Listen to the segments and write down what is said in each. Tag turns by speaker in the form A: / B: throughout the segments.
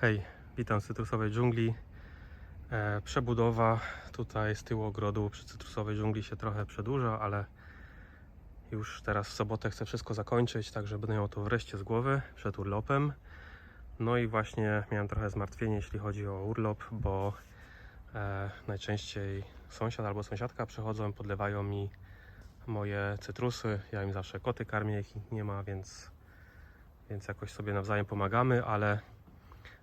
A: Hej, witam z cytrusowej dżungli. E, przebudowa tutaj z tyłu ogrodu przy cytrusowej dżungli się trochę przedłuża, ale już teraz w sobotę chcę wszystko zakończyć, tak żeby miał to wreszcie z głowy przed urlopem. No i właśnie miałem trochę zmartwienie, jeśli chodzi o urlop, bo e, najczęściej sąsiad albo sąsiadka przychodzą, podlewają mi moje cytrusy. Ja im zawsze koty karmię, jak nie ma, więc, więc jakoś sobie nawzajem pomagamy, ale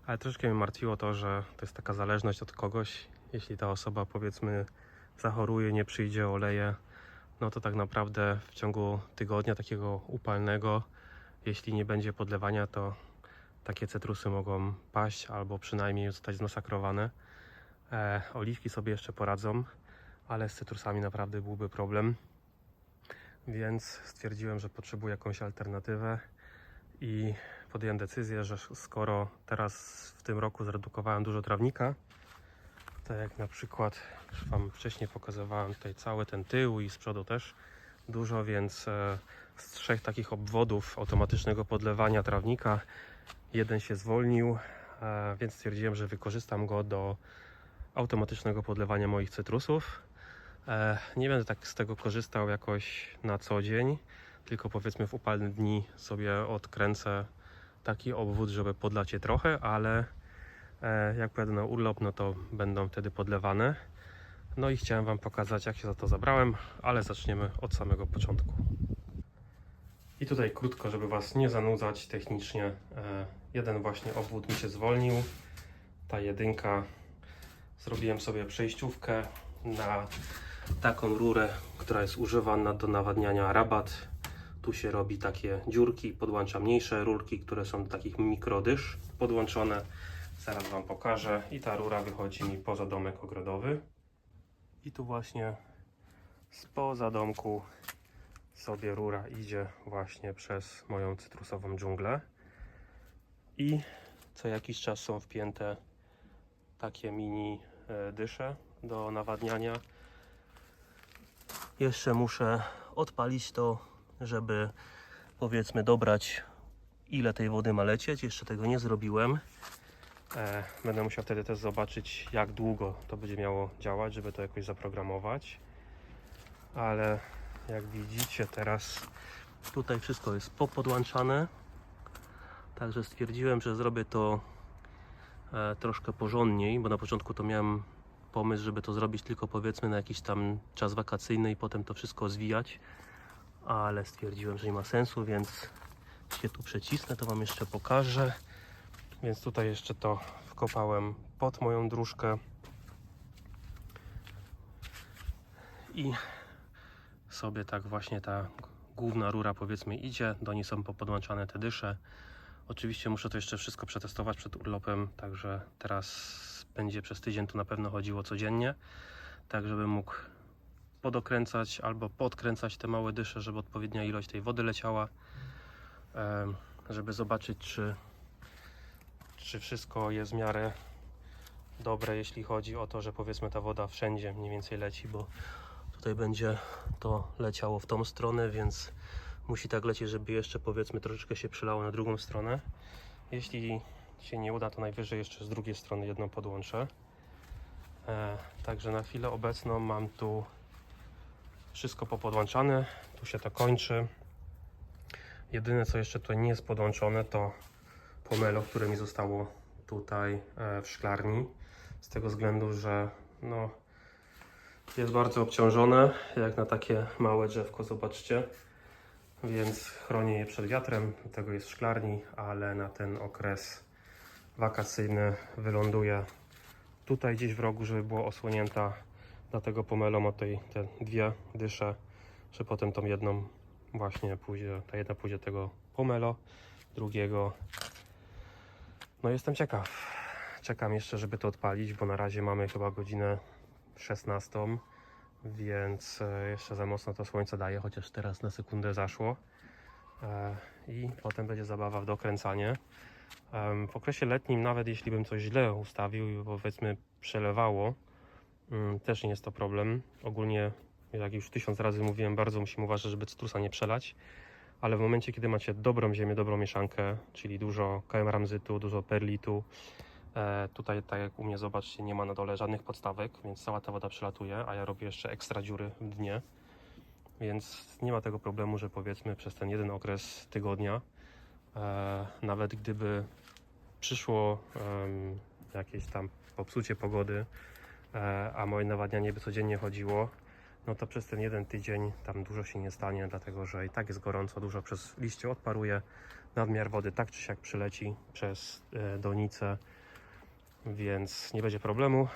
A: ale troszkę mnie martwiło to, że to jest taka zależność od kogoś. Jeśli ta osoba powiedzmy zachoruje, nie przyjdzie, oleje, no to tak naprawdę w ciągu tygodnia takiego upalnego, jeśli nie będzie podlewania, to takie cytrusy mogą paść albo przynajmniej zostać zmasakrowane. E, oliwki sobie jeszcze poradzą, ale z cytrusami naprawdę byłby problem. Więc stwierdziłem, że potrzebuję jakąś alternatywę i podjąłem decyzję, że skoro teraz w tym roku zredukowałem dużo trawnika, tak jak na przykład już Wam wcześniej pokazywałem tutaj cały ten tył i z przodu też dużo, więc e, z trzech takich obwodów automatycznego podlewania trawnika jeden się zwolnił, e, więc stwierdziłem, że wykorzystam go do automatycznego podlewania moich cytrusów. E, Nie będę tak z tego korzystał jakoś na co dzień, tylko powiedzmy w upalne dni sobie odkręcę taki obwód, żeby podlać je trochę, ale e, jak pojadę na urlop, no to będą wtedy podlewane. No i chciałem Wam pokazać, jak się za to zabrałem, ale zaczniemy od samego początku. I tutaj krótko, żeby Was nie zanudzać technicznie. E, jeden właśnie obwód mi się zwolnił. Ta jedynka zrobiłem sobie przejściówkę na taką rurę, która jest używana do nawadniania rabat. Tu się robi takie dziurki, podłącza mniejsze rurki, które są do takich mikrodysz podłączone. Zaraz Wam pokażę. I ta rura wychodzi mi poza domek ogrodowy. I tu właśnie spoza domku sobie rura idzie właśnie przez moją cytrusową dżunglę. I co jakiś czas są wpięte takie mini e, dysze do nawadniania. Jeszcze muszę odpalić to, żeby powiedzmy dobrać ile tej wody ma lecieć. Jeszcze tego nie zrobiłem. E, będę musiał wtedy też zobaczyć jak długo to będzie miało działać, żeby to jakoś zaprogramować. Ale jak widzicie teraz tutaj wszystko jest popodłączane. Także stwierdziłem, że zrobię to e, troszkę porządniej, bo na początku to miałem pomysł, żeby to zrobić tylko powiedzmy na jakiś tam czas wakacyjny i potem to wszystko zwijać, ale stwierdziłem, że nie ma sensu, więc się tu przecisnę, to Wam jeszcze pokażę. Więc tutaj jeszcze to wkopałem pod moją dróżkę i sobie tak właśnie ta główna rura powiedzmy idzie, do niej są popodłączane te dysze. Oczywiście muszę to jeszcze wszystko przetestować przed urlopem, także teraz będzie przez tydzień to na pewno chodziło codziennie, tak żebym mógł podokręcać albo podkręcać te małe dysze, żeby odpowiednia ilość tej wody leciała, żeby zobaczyć czy, czy wszystko jest w miarę dobre, jeśli chodzi o to, że powiedzmy ta woda wszędzie mniej więcej leci, bo tutaj będzie to leciało w tą stronę, więc musi tak lecieć, żeby jeszcze powiedzmy troszeczkę się przylało na drugą stronę. Jeśli się nie uda, to najwyżej jeszcze z drugiej strony jedną podłączę. E, także na chwilę obecną mam tu wszystko popodłączane. Tu się to kończy. Jedyne co jeszcze tutaj nie jest podłączone to pomelo, które mi zostało tutaj e, w szklarni. Z tego względu, że no, jest bardzo obciążone, jak na takie małe drzewko, zobaczcie. Więc chronię je przed wiatrem, dlatego jest w szklarni, ale na ten okres wakacyjny wyląduje tutaj gdzieś w rogu, żeby było osłonięta. Dlatego pomelo ma tutaj te dwie dysze, że potem tą jedną właśnie pójdzie, ta jedna pójdzie tego pomelo, drugiego. No jestem ciekaw. Czekam jeszcze, żeby to odpalić, bo na razie mamy chyba godzinę 16, więc e, jeszcze za mocno to słońce daje, chociaż teraz na sekundę zaszło. E, I potem będzie zabawa w dokręcanie. W okresie letnim, nawet jeśli bym coś źle ustawił i powiedzmy przelewało, też nie jest to problem. Ogólnie, jak już tysiąc razy mówiłem, bardzo musimy uważać, żeby cytrusa nie przelać. ale w momencie, kiedy macie dobrą ziemię, dobrą mieszankę, czyli dużo KM ramzytu, dużo perlitu, e, tutaj tak jak u mnie zobaczcie, nie ma na dole żadnych podstawek, więc cała ta woda przelatuje, a ja robię jeszcze ekstra dziury w dnie, więc nie ma tego problemu, że powiedzmy przez ten jeden okres tygodnia, e, nawet gdyby przyszło jakieś tam popsucie pogody, a moje nawadnianie by codziennie chodziło, no to przez ten jeden tydzień tam dużo się nie stanie, dlatego że i tak jest gorąco, dużo przez liście odparuje, nadmiar wody tak czy siak przyleci przez e, donicę, więc nie będzie problemu.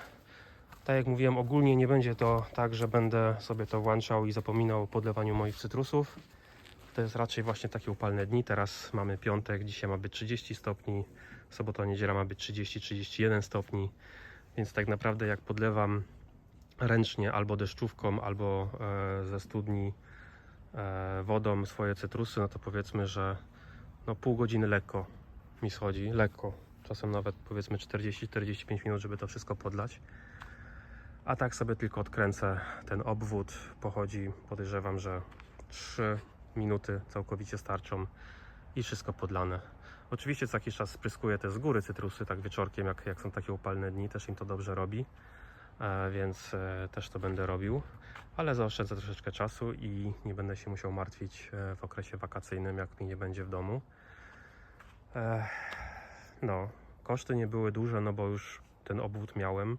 A: Tak jak mówiłem, ogólnie nie będzie to tak, że będę sobie to włączał i zapominał o podlewaniu moich cytrusów. To jest raczej właśnie takie upalne dni. Teraz mamy piątek, dzisiaj ma być 30 stopni, sobota, niedziela ma być 30-31 stopni, więc tak naprawdę jak podlewam ręcznie albo deszczówką, albo e, ze studni e, wodą swoje cytrusy, no to powiedzmy, że no pół godziny lekko mi schodzi, lekko. Czasem nawet powiedzmy 40-45 minut, żeby to wszystko podlać. A tak sobie tylko odkręcę ten obwód, pochodzi, podejrzewam, że 3 minuty całkowicie starczą i wszystko podlane. Oczywiście co jakiś czas spryskuję te z góry cytrusy, tak wieczorkiem, jak, jak są takie upalne dni, też im to dobrze robi. E, więc e, też to będę robił, ale zaoszczędzę troszeczkę czasu i nie będę się musiał martwić e, w okresie wakacyjnym, jak mi nie będzie w domu. No, koszty nie były duże, no bo już ten obwód miałem,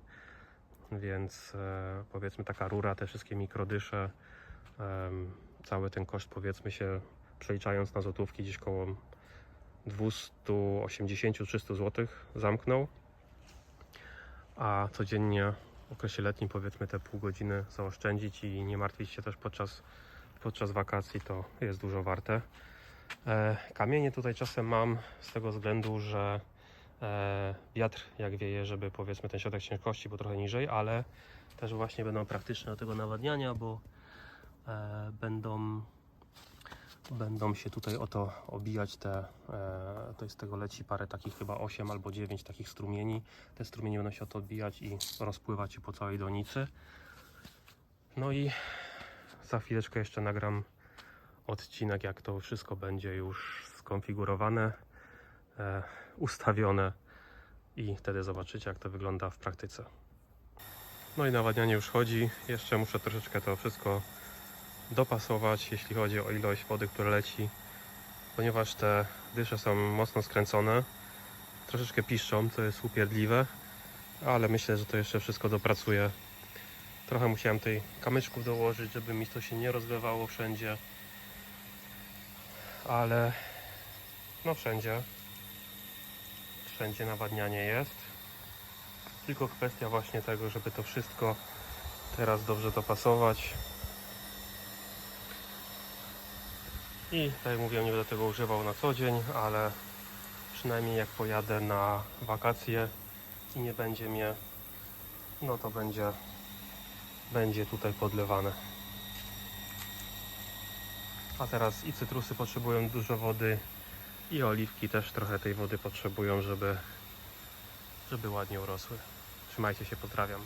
A: więc powiedzmy taka rura, te wszystkie mikrodysze, cały ten koszt powiedzmy się przeliczając na złotówki gdzieś koło 280-300 zł zamknął a codziennie w okresie letnim powiedzmy te pół godziny zaoszczędzić i nie martwić się też podczas, podczas wakacji, to jest dużo warte. E, kamienie tutaj czasem mam z tego względu, że e, wiatr jak wieje, żeby powiedzmy ten środek ciężkości był trochę niżej, ale też właśnie będą praktyczne do tego nawadniania, bo e, będą będą się tutaj oto obijać te, e, to z tego leci parę takich chyba 8 albo 9 takich strumieni. Te strumienie będą się o to odbijać i rozpływać się po całej donicy. No i za chwileczkę jeszcze nagram odcinek, jak to wszystko będzie już skonfigurowane, e, ustawione i wtedy zobaczycie, jak to wygląda w praktyce. No i nawadnianie już chodzi. Jeszcze muszę troszeczkę to wszystko dopasować, jeśli chodzi o ilość wody, która leci, ponieważ te dysze są mocno skręcone, troszeczkę piszczą, co jest upierdliwe, ale myślę, że to jeszcze wszystko dopracuję. Trochę musiałem tej kamyczków dołożyć, żeby mi to się nie rozlewało wszędzie, ale no wszędzie, wszędzie nawadnianie jest. Tylko kwestia właśnie tego, żeby to wszystko teraz dobrze dopasować. I tak jak mówiłem, nie będę tego używał na co dzień, ale przynajmniej jak pojadę na wakacje i nie będzie mnie, no to będzie, będzie tutaj podlewane. A teraz i cytrusy potrzebują dużo wody i oliwki też trochę tej wody potrzebują, żeby, żeby ładnie urosły. Trzymajcie się, pozdrawiam.